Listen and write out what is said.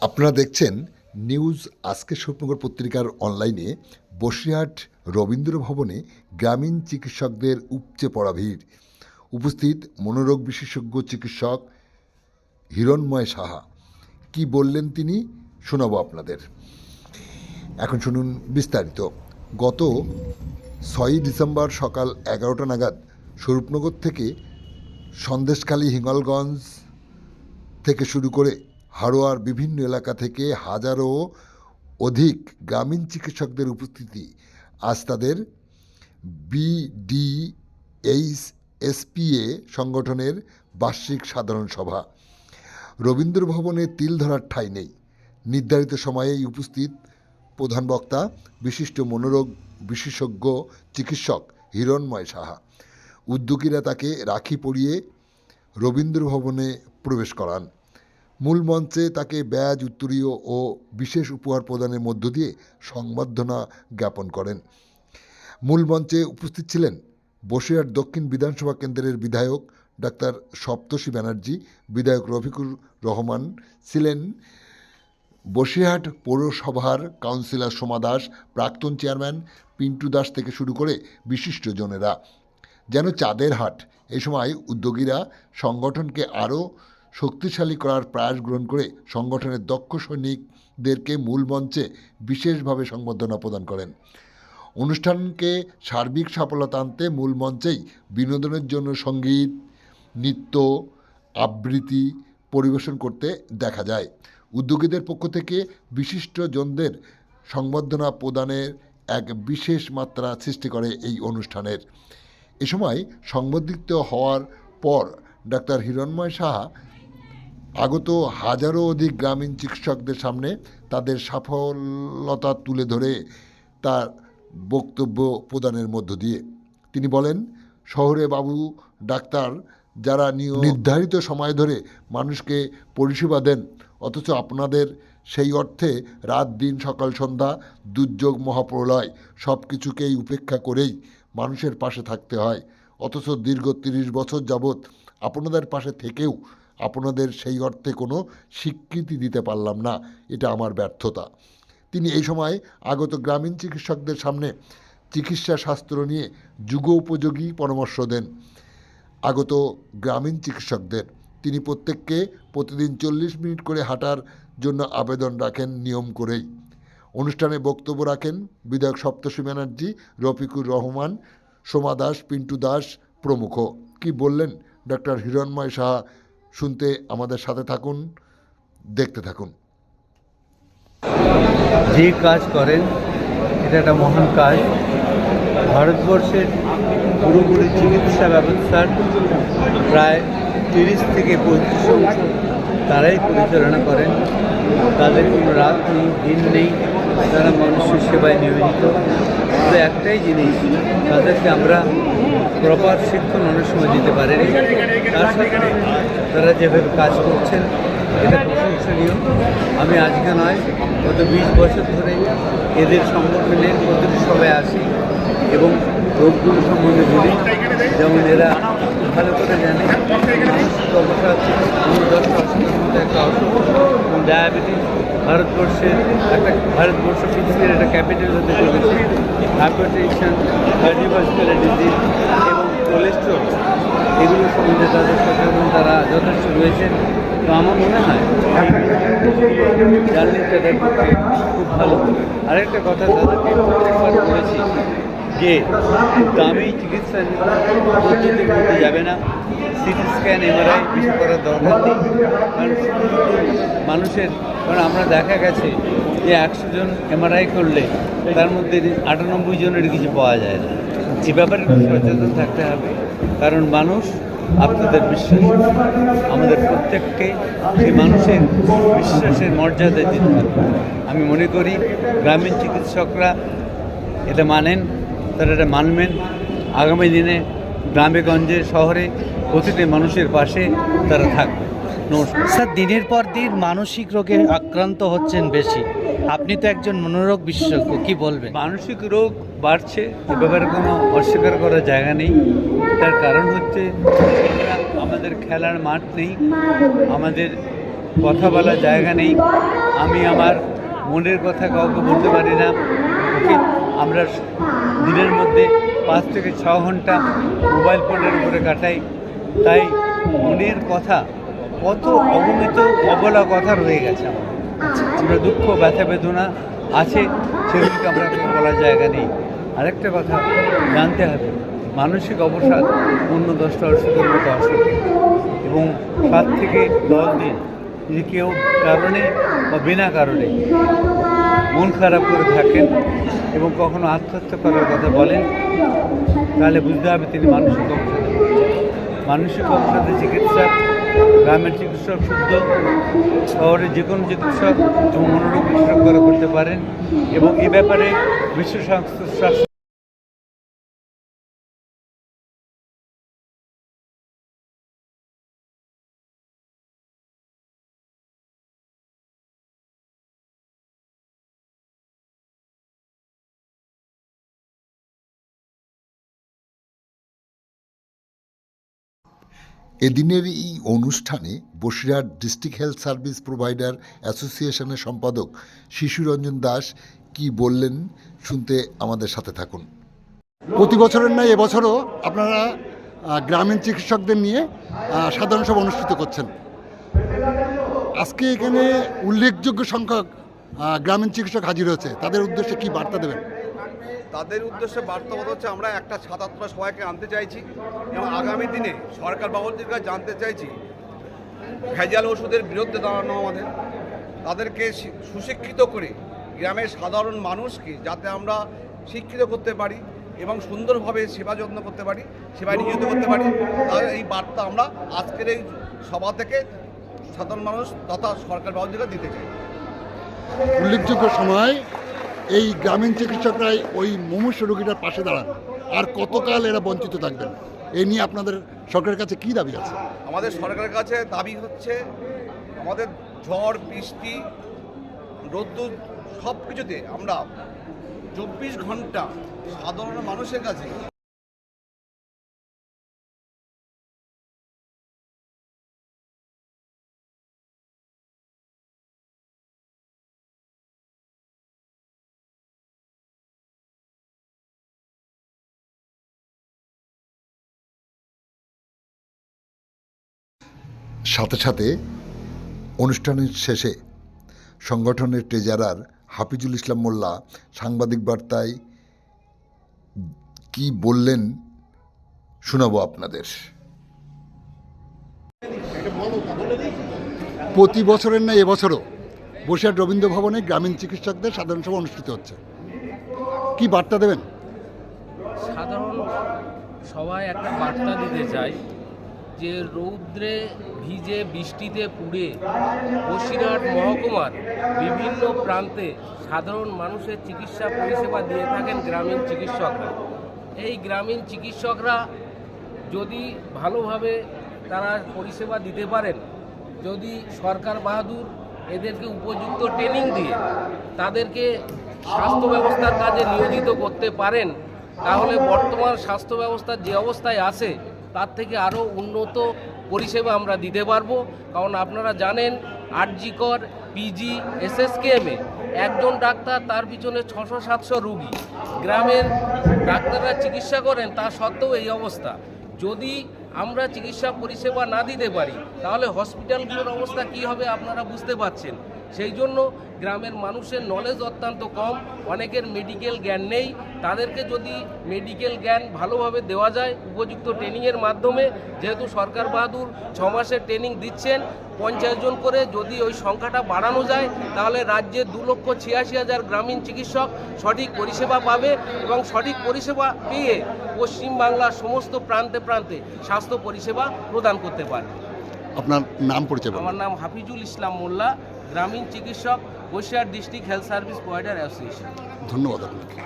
আপনারা দেখছেন নিউজ আজকে স্বপ্নগর পত্রিকার অনলাইনে বসিরহাট রবীন্দ্র ভবনে গ্রামীণ চিকিৎসকদের উপচে পড়া ভিড়। উপস্থিত মনোরোগ বিশেষজ্ঞ চিকিৎসক হিরণময় সাহা। কি বললেন তিনি? শোনাবো আপনাদের। এখন শুনুন বিস্তারিত। গত ছয়ই ডিসেম্বর সকাল এগারোটা নাগাদ স্বরূপনগর থেকে সন্দেশখালী হিঙ্গলগঞ্জ থেকে শুরু করে হাড়োয়ার বিভিন্ন এলাকা থেকে হাজারো অধিক গ্রামীণ চিকিৎসকদের উপস্থিতি। আজ তাদের বিডিএইচ এসপিএ সংগঠনের বার্ষিক সাধারণ সভা। রবীন্দ্র ভবনে তিল ধরার ঠাঁই নেই। নির্ধারিত সময়েই উপস্থিত প্রধান বক্তা, বিশিষ্ট মনোরোগ বিশেষজ্ঞ চিকিৎসক হিরণময় সাহা। উদ্যোগীরা তাকে রাখি পরিয়ে রবীন্দ্র ভবনে প্রবেশ করান। মূল মঞ্চে তাকে ব্যাজ, উত্তরীয় ও বিশেষ উপহার প্রদানের মধ্য দিয়ে সংবর্ধনা জ্ঞাপন করেন। মূল মঞ্চে উপস্থিত ছিলেন বসিরহাট দক্ষিণ বিধানসভা কেন্দ্রের বিধায়ক ডাক্তার সপ্তর্ষি ব্যানার্জি, বিধায়ক রফিকুর রহমান ছিলেন বসিরহাট পৌরসভার কাউন্সিলর সোমা দাস, প্রাক্তন চেয়ারম্যান পিন্টু দাস থেকে শুরু করে বিশিষ্টজনেরা যেন চাঁদের হাট, এ সময় উদ্যোগীরা সংগঠনকে আরও শক্তিশালী করার প্রয়াস গ্রহণ করে সংগঠনের দক্ষ সৈনিকদেরকে মূল মঞ্চে বিশেষভাবে সংবর্ধনা প্রদান করেন। অনুষ্ঠানকে সার্বিক সফলতা আনতে মূল মঞ্চেই বিনোদনের জন্য সংগীত, নৃত্য, আবৃত্তি পরিবেশন করতে দেখা যায়। উদ্যোগীদের পক্ষ থেকে বিশিষ্টজনদের সংবর্ধনা প্রদানের এক বিশেষ মাত্রা সৃষ্টি করে এই অনুষ্ঠানের। এ সময় সংবর্ধিত হওয়ার পর ডাক্তার হিরণময় সাহা আগত হাজারো অধিক গ্রামীণ চিকিৎসকদের সামনে তাদের সফলতা তুলে ধরে তার বক্তব্য প্রদানের মধ্য দিয়ে। তিনি বলেন, শহরে বাবু, ডাক্তার যারা নির্ধারিত সময় ধরে মানুষকে পরিষেবা দেন, অথচ আপনাদের সেই অর্থে রাত, দিন, সকাল, সন্ধ্যা, দুর্যোগ, মহাপ্রলয় সব কিছুকেই উপেক্ষা করেই মানুষের পাশে থাকতে হয়। অথচ দীর্ঘ তিরিশ বছর যাবৎ আপনাদের পাশে থেকেও আপনাদের সেই অর্থে কোনো স্বীকৃতি দিতে পারলাম না, এটা আমার ব্যর্থতা। তিনি এই সময় আগত গ্রামীণ চিকিৎসকদের সামনে চিকিৎসা শাস্ত্র নিয়ে যুগোপযোগী পরামর্শ দেন। আগত গ্রামীণ চিকিৎসকদের, তিনি প্রত্যেককে প্রতিদিন চল্লিশ মিনিট করে হাঁটার জন্য আবেদন রাখেন নিয়ম করেই। অনুষ্ঠানে বক্তব্য রাখেন বিধায়ক সপ্তর্ষি ব্যানার্জি, রফিকুর রহমান, সোমা দাস, পিন্টু দাস প্রমুখ। কি বললেন ডক্টর হিরণময় সাহা শুনতে আমাদের সাথে থাকুন, দেখতে থাকুন। যে কাজ করেন, এটা একটা মহান কাজ। ভারতবর্ষের পুরোপুরি চিকিৎসা ব্যবস্থার প্রায় তিরিশ থেকে পঁয়ত্রিশ অংশ তারাই পরিচালনা করেন। তাদের কোনো রাত নেই দিন নেই, তারা মানুষের সেবায় নিয়োজিত। তবে একটাই জিনিস, তাদেরকে আমরা প্রপার শিক্ষণ অনেক সময় দিতে পারিনি। তার সাথে তারা যেভাবে কাজ করছেন, এটা প্রশংসনীয়। আমি আজকে নয়, গত বিশ বছর ধরে এদের সংগঠনের প্রতিটি সবাই আসি এবং রোগগুলো সম্বন্ধে বলি। যেমন এরা ভালো করে জানে, মানসিক মধ্যে একটা অসুখ এবং ডায়াবেটিস, ভারতবর্ষের একটা ভারতবর্ষ পৃথিবীর একটা ক্যাপিটাল হতে চলেছে। হাইপারটেনশন কার্ডিওভাস্কুলার ডিজিজ এবং কোলেস্ট্রল। সম্বন্ধে তাদের সচেতন তারা যথেষ্ট রয়েছেন। তো আমার মনে হয় জানলে তাদের খুব ভালো। আরেকটা কথা তাদেরকে প্রত্যেকবার বলেছি যে দামি চিকিৎসা পদ্ধতি করতে যাবে না। সিটি স্ক্যান, এমআরআই কিছু করার দরকার নেই। কারণ মানুষের, কারণ আমরা দেখা গেছে যে একশো জন এমআরআই করলে তার মধ্যে আটানব্বই জনের কিছু পাওয়া যায় না। এ ব্যাপারে সচেতন থাকতে হবে। কারণ মানুষ আপনাদের বিশ্বাস, আমাদের প্রত্যেককে সেই মানুষের বিশ্বাসের মর্যাদা দিতে হবে। আমি মনে করি গ্রামীণ চিকিৎসকরা এটা মানেন, তারা এটা মানবেন। আগামী দিনে গ্রামে, গঞ্জে, শহরে প্রতিটি মানুষের পাশে তারা থাকবে। নমস্কার স্যার, দিনের পর দিন মানসিক রোগে আক্রান্ত হচ্ছেন বেশি। আপনি তো একজন মনোরোগ বিশেষজ্ঞ, কি বলবেন? মানসিক রোগ বাড়ছে, এ ব্যাপারে কোনো অস্বীকার করার জায়গা নেই। তার কারণ হচ্ছে, আমাদের খেলার মাঠ নেই, আমাদের কথা বলার জায়গা নেই। আমি আমার মনের কথা কাউকে বলতে পারি না। আমরা দিনের মধ্যে পাঁচ থেকে ছ ঘণ্টা মোবাইল ফোনের উপরে কাটাই। তাই মনের কথা কত অগণিত অবলা কথা রয়ে গেছে আমরা দুঃখ, ব্যথা, বেদনা আছে, সেগুলিকে আমরা বলার জায়গা নেই। আরেকটা কথা, জানতে হবে, মানসিক অবসাদ অন্য দশটা অসুখের মতো অসুখ এবং সাত থেকে দশ দিন যদি কেউ কারণে বা বিনা কারণে মন খারাপ করে থাকেন এবং কখনো আত্মহত্যা করার কথা বলেন, তাহলে বুঝতে হবে তিনি মানসিক অবসাদে মানসিক অবসাদে চিকিৎসা গ্রামের চিকিৎসক শুদ্ধ শহরে যে কোনো চিকিৎসক মনোরোগ বিশেষজ্ঞরা করতে পারেন এবং এ ব্যাপারে বিশ্ব স্বাস্থ্য এদিনের এই অনুষ্ঠানে Basirhat district health service provider অ্যাসোসিয়েশনের সম্পাদক শিশুরঞ্জন দাস কি বললেন শুনতে আমাদের সাথে থাকুন। প্রতি বছরের নয় এবছরও আপনারা গ্রামীণ চিকিৎসকদের নিয়ে সাধারণ সভা অনুষ্ঠিত করছেন। আজকে এখানে উল্লেখযোগ্য সংখ্যক গ্রামীণ চিকিৎসক হাজির হয়েছে। তাদের উদ্দেশ্যে কি বার্তা দেবেন? তাদের উদ্দেশ্যে বার্তা বার্তাবত হচ্ছে, আমরা একটা ছাত্র সবাইকে আনতে চাইছি এবং আগামী দিনে সরকার বাবুদের কাছে জানতে চাইছি, ভেজাল ওষুধের বিরুদ্ধে দাঁড়ানো আমাদের। তাদেরকে সুশিক্ষিত করে গ্রামের সাধারণ মানুষকে যাতে আমরা শিক্ষিত করতে পারি এবং সুন্দরভাবে সেবা যত্ন করতে পারি, সেবায় নিয়োজিত করতে পারি তার এই বার্তা আমরা আজকের এই সভা থেকে সাধারণ মানুষ তথা সরকার বাবুদের দিতে চাই। উল্লেখযোগ্য সময় এই গ্রামীণ চিকিৎসকরাই ওই মুমূর্ষ রোগীটার পাশে দাঁড়ান। আর কতকাল এরা বঞ্চিত থাকবেন? এ নিয়ে আপনাদের সরকারের কাছে কি দাবি আছে? আমাদের সরকারের কাছে দাবি হচ্ছে, আমাদের ঝড়, বৃষ্টি, রোদ্দুর সব কিছুতে আমরা চব্বিশ ঘণ্টা সাধারণ মানুষের কাছে সাথে সাথে অনুষ্ঠানের শেষে সংগঠনের ট্রেজারার হাফিজুল ইসলাম মোল্লা সাংবাদিক বার্তায় কি বললেন শোনাবো আপনাদের। প্রতি বছরের না এবছরও বসিরহাট রবীন্দ্র ভবনে গ্রামীণ চিকিৎসকদের সাধারণ সভা অনুষ্ঠিত হচ্ছে। কি বার্তা দেবেন? সাধারণ সবাই একটা বার্তা দিতে চাই। যে রৌদ্রে ভিজে বৃষ্টিতে পুড়ে বসিরহাট মহকুমার বিভিন্ন প্রান্তে সাধারণ মানুষের চিকিৎসা পরিষেবা দিয়ে থাকেন গ্রামীণ চিকিৎসকরা। এই গ্রামীণ চিকিৎসকরা যদি ভালোভাবে তারা পরিষেবা দিতে পারেন, যদি সরকার বাহাদুর এদেরকে উপযুক্ত ট্রেনিং দিয়ে তাদেরকে স্বাস্থ্য ব্যবস্থার কাজে নিয়োজিত করতে পারেন, তাহলে বর্তমান স্বাস্থ্য ব্যবস্থার যে অবস্থায় আছে তার থেকে আরও উন্নত পরিষেবা আমরা দিতে পারব। কারণ আপনারা জানেন আরজিকর পিজি, এসএসকেএমে একজন ডাক্তার, তার পিছনে ছশো, সাতশো রুগী। গ্রামের ডাক্তাররা চিকিৎসা করেন, তা সত্ত্বেও এই অবস্থা। যদি আমরা চিকিৎসা পরিষেবা না দিতে পারি, তাহলে হসপিটালগুলোর অবস্থা কী হবে আপনারা বুঝতে পারছেন। সেই জন্য গ্রামের মানুষের নলেজ অত্যন্ত কম অনেকের মেডিকেল জ্ঞান নেই। তাদেরকে যদি মেডিকেল জ্ঞান ভালোভাবে দেওয়া যায় উপযুক্ত ট্রেনিংয়ের মাধ্যমে যেহেতু সরকার বাহাদুর ছ মাসের ট্রেনিং দিচ্ছেন পঞ্চাশ জন করে যদি ওই সংখ্যাটা বাড়ানো যায় তাহলে রাজ্যে দু লক্ষ ছিয়াশি হাজার গ্রামীণ চিকিৎসক সঠিক পরিষেবা পাবে এবং সঠিক পরিষেবা পেয়ে পশ্চিমবাংলার সমস্ত প্রান্তে প্রান্তে স্বাস্থ্য পরিষেবা প্রদান করতে পারবে। আপনার নাম পরিচয় আমার নাম হাফিজুল ইসলাম মোল্লা। গ্রামীণ চিকিৎসক Basirhat district health service provider association. ধন্যবাদ আপনাকে।